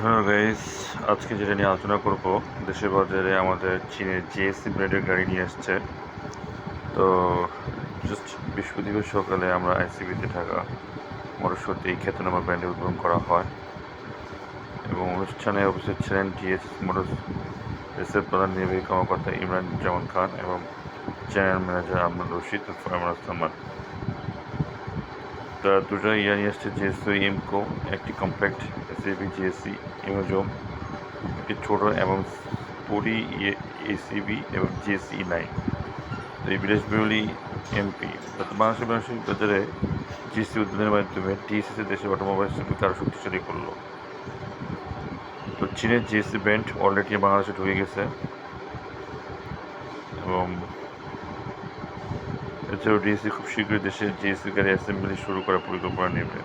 Hello guys আজকে যেটা নিয়ে আলোচনা করব, দেশের বাজারে আমাদের চীনের জিএসসি ব্র্যান্ডের গাড়ি নিয়ে আসছে। তো জাস্ট বৃহস্পতিবার সকালে আমরা আইসিবিতে থাকা এই খ্যাতনামা ব্র্যান্ডের উদ্বোধন করা হয়। এবং অনুষ্ঠানে উপস্থিত ছিলেন জিএস মোটর এসের প্রধান নির্বাহী কর্মকর্তা ইমরান জামান খান এবং জেনারেল ম্যানেজার আহমদ রশিদ ও ফরমান তারা দুটো ইয়া নিয়ে আসছে জিএসসি এমকো একটি কম্প্যাক্ট এসিবি জিএসসি ইমোজোম একটি ছোট এবং স্পোরি এসিবি এবং জিএসসি নাইন তো এই বিদেশ বিরোধী এমপি বাংলাদেশের বাংলাদেশের বাজারে জিএসসি উদ্বোধনের মাধ্যমে টিএসসি দেশের অটোমোবাইল শিল্পকে আরও শক্তিশালী করল। তো চীনের জিএসসি ব্র্যান্ড অলরেডি বাংলাদেশে ঢুকে গেছে। এবং এছাড়াও ডিএসসি খুব শীঘ্রই দেশের জিএসসি গাড়ি অ্যাসেম্বলি শুরু করার পরিকল্পনা নেবে।